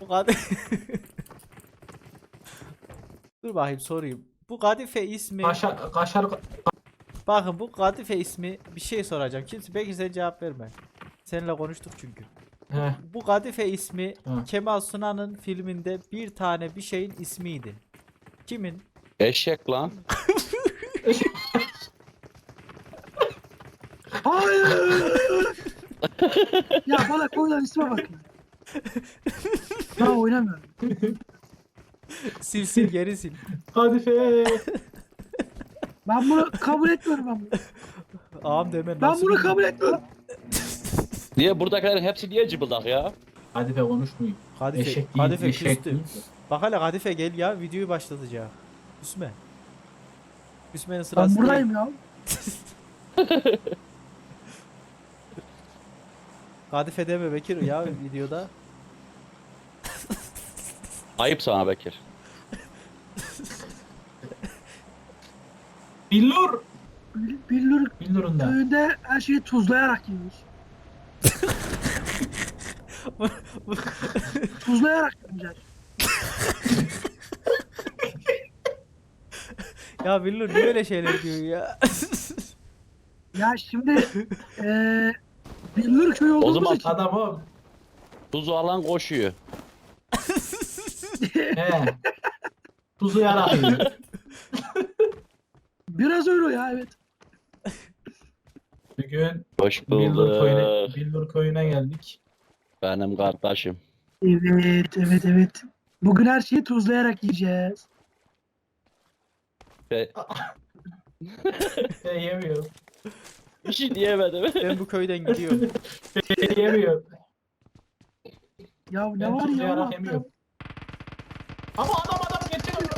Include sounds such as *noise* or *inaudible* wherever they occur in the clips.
Bu kadife... *laughs* Dur bakayım sorayım. Bu kadife ismi... Kaşar, kaşar Bakın bu kadife ismi bir şey soracağım. Kimse belki sen cevap verme. Seninle konuştuk çünkü. He. Bu kadife ismi Hı. Kemal Sunal'ın filminde bir tane bir şeyin ismiydi. Kimin? Eşek lan. Hayır. ya bana koyulan isme bak *laughs* ya. Oynamıyorum. *laughs* Sil sil geri sil. Kadife. *laughs* Ben bunu kabul etmiyorum ben bunu. Ağam deme Ben nasıl bunu kabul etmiyorum. *laughs* Niye buradakilerin hepsi niye cıbıldak ya? Kadife konuşmuyor. Kadife, Eşek değil, kadife eşek küstü. değil. Bak hele Kadife gel ya videoyu başlatacağım. Küsme. Küsmenin Ben sırası değil. buradayım ya. Kadife deme Bekir ya videoda. Ayıp sana Bekir. *laughs* Billur. Bil- Billur Billur'un da. köyünde her şeyi tuzlayarak yiyoruz. *laughs* tuzlayarak yiyeceğiz. *laughs* ya Billur niye öyle şeyler diyor ya? Ya şimdi eee Billur köyü O olduğumuz zaman için Adam o. tuzu alan koşuyor. He. Tuzu *laughs* yaratıyor. biraz öyle ya evet. Bugün Hoş Billur bulduk. Billur köyüne geldik. Benim kardeşim. Evet evet evet. Bugün her şeyi tuzlayarak yiyeceğiz. *laughs* Be Ben yemiyorum. bir şey diyemedim. *laughs* ben bu köyden gidiyorum. Ben yemiyorum. Ya ne Ben var ya? yarak yemiyorum. Ama adam adam gerçek adam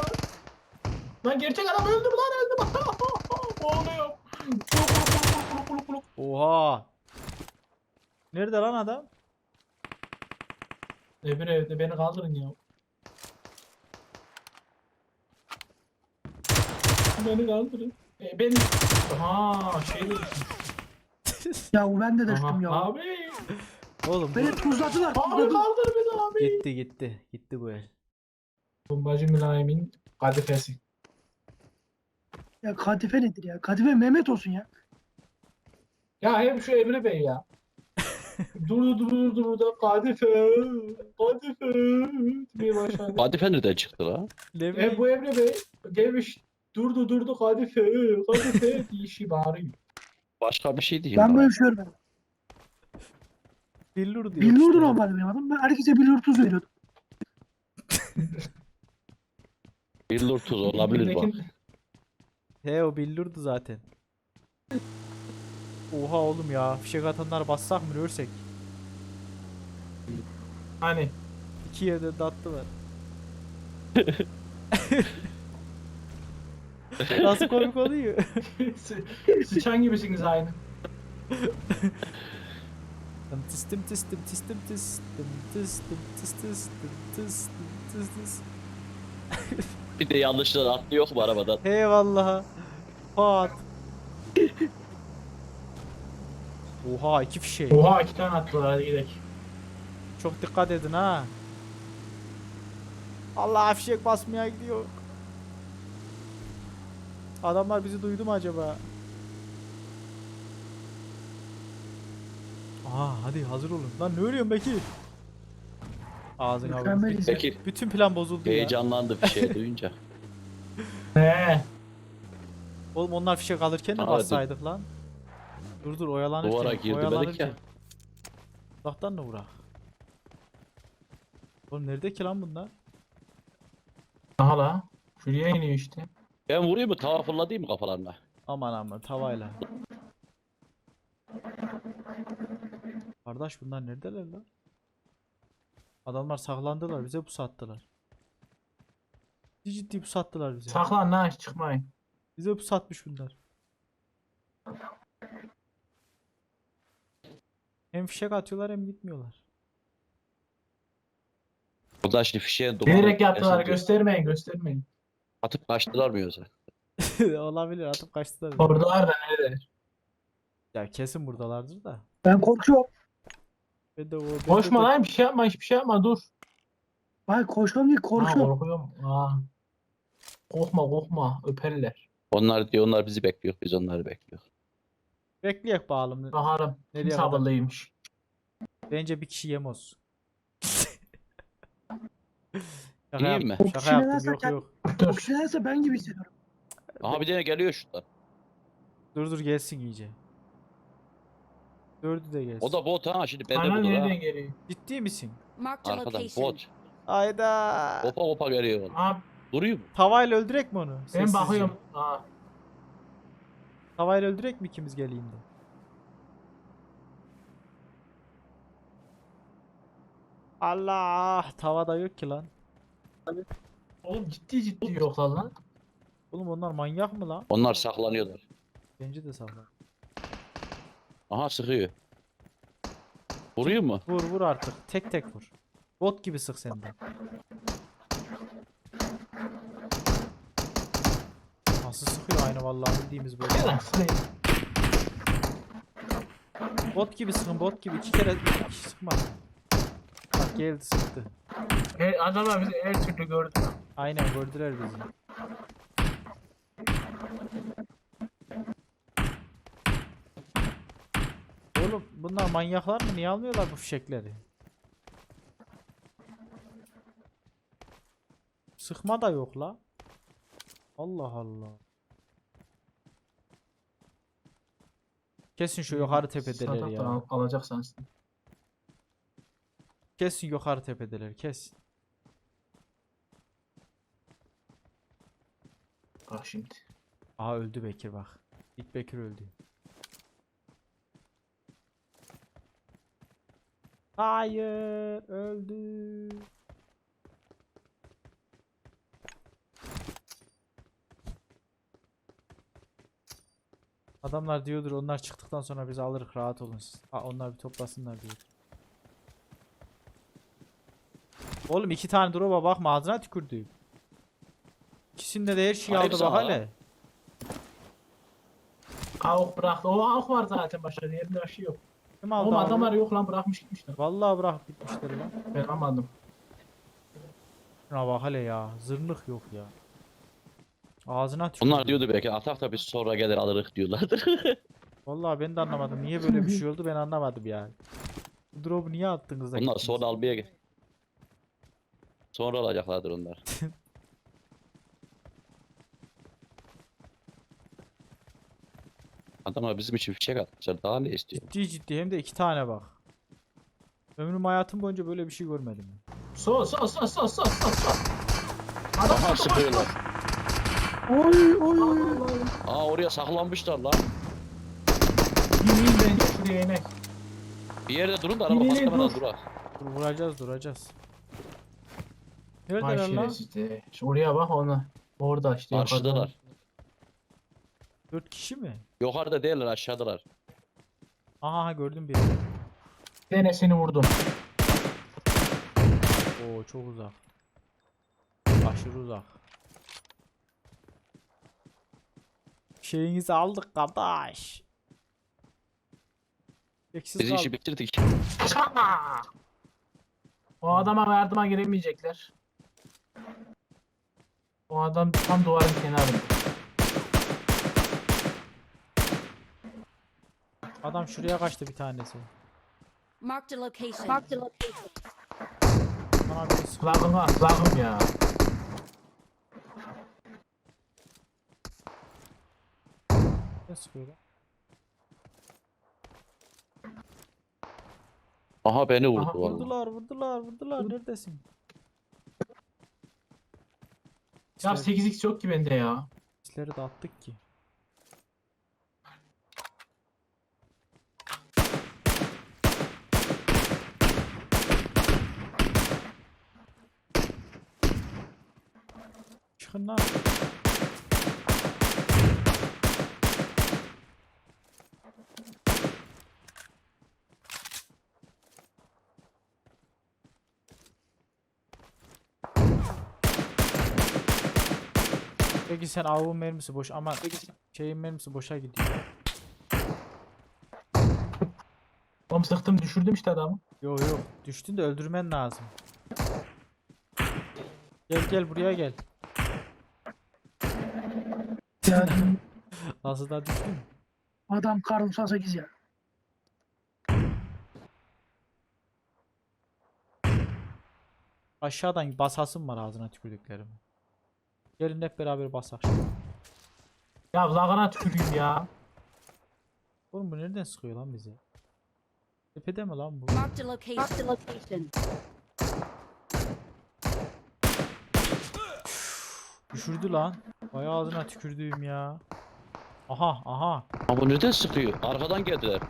lan. Gerçek adam öldü mü lan öldü mü? *laughs* Boğuluyor. Kuluk kuluk kuluk kuluk kuluk kuluk. Oha. Nerede lan adam? Öbür evde beni kaldırın ya. Beni kaldırın. E, ben... Ha şey dedim. Ya ben de düştüm ya. Abi. Oğlum Beni tuzladılar. Abi tuzladılar. kaldır beni abi. gitti gitti. Gitti bu el. Bombacı mülayimin kadifesi. Ya kadife nedir ya? Kadife Mehmet olsun ya. Ya hep şu Emre Bey ya. durdu durdu durdu kadife. Kadife. diye başladı. Kadife nereden çıktı lan? Ne E bu Emre Bey gelmiş durdu durdu kadife. Kadife *laughs* diye işi bağırıyor. Başka bir şey değil. Ben böyle şey görmedim. Billur diyor. Billur'du normalde benim adım. Ben herkese billur tuz veriyordum. *laughs* Billur tuz olabilir bak. He o billurdu zaten. Oha oğlum ya. Fişek atanlar bassak mı ölsek? Hani İki yerde de attılar. Nasıl komik oluyor? sı- sıçan gibisiniz aynı. Tıstim tıstim tıstim tıstim tıstim tıs tıstim tıstim tıs tıs. Bir de yanlışlıkla atlı yok mu arabadan? Eyvallah. Pat. Oha iki fişek. Oha iki tane attılar hadi gidelim. Çok dikkat edin ha. Allah fişek basmaya gidiyor. Adamlar bizi duydu mu acaba? Aa hadi hazır olun. Lan ne ölüyorsun Bekir? Vurdu. Mükemmel. Peki Bütün plan bozuldu ya. heyecanlandı bir şey duyunca. *laughs* He. Oğlum onlar fişek alırken de Hadi. bassaydık lan. Dur dur oyalanırken. Duvara girdi oyalanırken. dedik ya. Uzaktan da vurak. Oğlum nerede ki lan bunlar? Aha la. Şuraya iniyor işte. Ben vurayım mı? Tava fırlatayım mı kafalarına? Aman aman tavayla. Kardeş bunlar neredeler lan? Adamlar saklandılar bize bu sattılar. Ciddi ciddi bu sattılar bize. Saklan lan çıkmayın. Bize bu satmış bunlar. Hem fişek atıyorlar hem gitmiyorlar. Burada şimdi fişeğin dumanı. Bilerek yaptılar göstermeyin göstermeyin. Atıp kaçtılar mı yoksa? *laughs* Olabilir atıp kaçtılar. Oradalar da nerede? Ya kesin buradalardır da. Ben korkuyorum. Koşma lan bir şey yapma hiçbir şey yapma dur. Bak koşmam değil Ha, korkuyorum. korkuyorum. Ha. Korkma korkma öperler. Onlar diyor onlar bizi bekliyor. Biz onları bekliyor. Bekleyek. Bakalım kim Nereye kadar? sabırlıymış. Bence bir kişi yemos. Şaka İyi yaptım, mi? Şaka yaptım. Yok kend- yok. O Dur. nedense ben gibi hissediyorum. Aha bir tane geliyor şuradan. Dur dur gelsin iyice. Dördü de gelsin. O da bot ha şimdi bulur ha. nereden geliyor? Ciddi misin? Marked a Arkadan location. bot. Ayda. Hopa hopa geliyor. Abi Vuruyor mu? Tavayla öldürek mi onu? ben Sessizce. bakıyorum. Ha. Tavayla öldürek mi ikimiz geleyim de? Allah tavada yok ki lan. Oğlum ciddi ciddi yoklar lan. Oğlum onlar manyak mı lan? Onlar saklanıyorlar. Bence de sağlam. Aha sıkıyor. Vuruyor mu? Vur vur artık. Tek tek vur. Bot gibi sık senden. Nasıl sıkıyor aynı vallahi bildiğimiz bot. Bot gibi sıkın bot gibi. iki kere iki kişi sıkma. Bak geldi sıktı. Her, adamlar bizi her türlü gördü. Aynen gördüler bizi. Oğlum bunlar manyaklar mı? Niye almıyorlar bu fişekleri? Sıkma da yok la. Allah Allah. Kesin şu yukarı tepedeler ya. al- alacak sensin. Kesin yukarı tepedeler kesin. Bak şimdi. Aha öldü Bekir bak. İlk Bekir öldü. Hayır öldü. Adamlar diyordur onlar çıktıktan sonra biz alırız rahat olun siz. Ha onlar bir toplasınlar diyor. Oğlum iki tane drop'a bakma ağzına tükürdü. İkisinde de her şeyi Hayır, aldı bak hele. Avuk bıraktı. O avuk var zaten başka diğerinde bir şey yok. Kim aldı Oğlum abi? adamlar yok lan bırakmış gitmişler. Vallahi bırak bitmişler lan. Ben almadım. Şuna bak hele ya. Zırnık yok ya. Ağzına tükürdü. Onlar diyordu belki atak da biz sonra gelir alırız diyorlardır. *laughs* Vallahi ben de anlamadım. Niye böyle bir şey oldu ben anlamadım yani. Bu drop'u niye attınız da Onlar gittiniz? sonra almaya gel. Sonra alacaklardır onlar. *laughs* Adamlar bizim için fişek atmışlar. Daha ne istiyor? Ciddi ciddi hem de iki tane bak. Ömrüm hayatım boyunca böyle bir şey görmedim. Sol sol sol sol sol sol sol. Adam Aha sıkıyorlar. Oy oy oy. Aa oraya saklanmışlar lan. İneyim bence şuraya inek. Bir yerde durun da araba Yine patlamadan dur. durar. Dur vuracağız duracağız. Ay Neredeler lan? de. Şu Oraya bak ona. Orada işte. Karşıdalar. Dört kişi mi? Yukarıda değiller aşağıdalar. Aha gördüm birini. Bir tanesini vurdum. Oo çok uzak. Aşırı uzak. Şeyinizi aldık kardeş. Eksiz Biz kaldı. işi bitirdik. O adama yardıma giremeyecekler. O adam tam duvarın kenarında. Adam şuraya kaçtı bir tanesi. Marked a location. Marked a location. Bana bir Kulağım var, kulağım ya. ne sıkıyor lan? Aha beni vurdu Aha, vallahi. Vurdular vurdular vurdular neredesin? Ya Sisleri, 8x yok ki bende ya. sisleri de attık ki. Çıkın lan. Peki sen avun mermisi boş ama şeyin mermisi boşa gidiyor. Oğlum sıktım düşürdüm işte adamı. Yo yo düştün de öldürmen lazım. Gel gel buraya gel. Ya, *laughs* Nasıl da düştün? adam Karl 8 ya. Aşağıdan basasım var ağzına tükürdüklerim. Gelin hep beraber basak. Ya lagana tüküreyim ya. Oğlum bu nereden sıkıyor lan bizi? Tepede mi lan bu? Marked a location. Marked a location. Düşürdü lan. Bayağı ağzına tükürdüğüm ya. Aha aha. Ama bu nereden sıkıyor? Arkadan geldiler.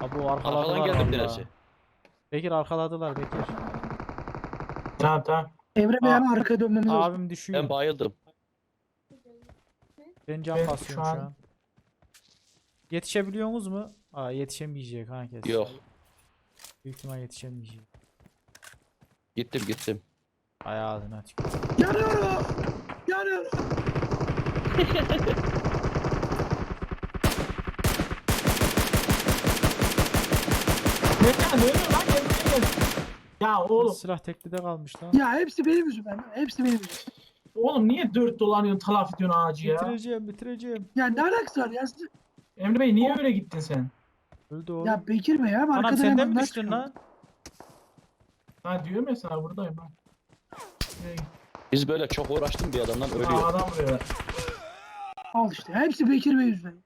Abi o arkaladılar Arkadan geldi bir vallahi. tanesi. Bekir arkaladılar Bekir. Tamam tamam. Emre Bey hemen arkaya dönmemiz lazım. Abim düşüyor. Ben bayıldım. Ben can Ben basıyorum şu şu an- an. Yetişebiliyorsunuz mu? Aa yetişemeyecek kesin. Yok. Büyük ihtimal yetişemeyecek. Gittim gittim. Bayağı ağzına tükürdü. Yanıyorum. Yanıyorum. Mete ne oluyor lan? Gel buraya gel. Ya oğlum. Silah teklide kalmış lan. Ya hepsi benim yüzümden. Hepsi benim yüzümden. Oğlum niye dört dolanıyorsun talaf ediyorsun ağacı ya? Bitireceğim bitireceğim. Ya ne alakası var ya? Emre Bey niye öyle gittin sen? Öldü oğlum. Ya Bekir Bey ya. Anam Arkadan sen de hemen mi düştün lan? Ha diyorum ya sana buradayım ben. Nereye gittin? Biz böyle çok uğraştım bir adamdan Aa, ölüyor. adam buraya. Al işte. Hepsi Bekir Bey yüzünden.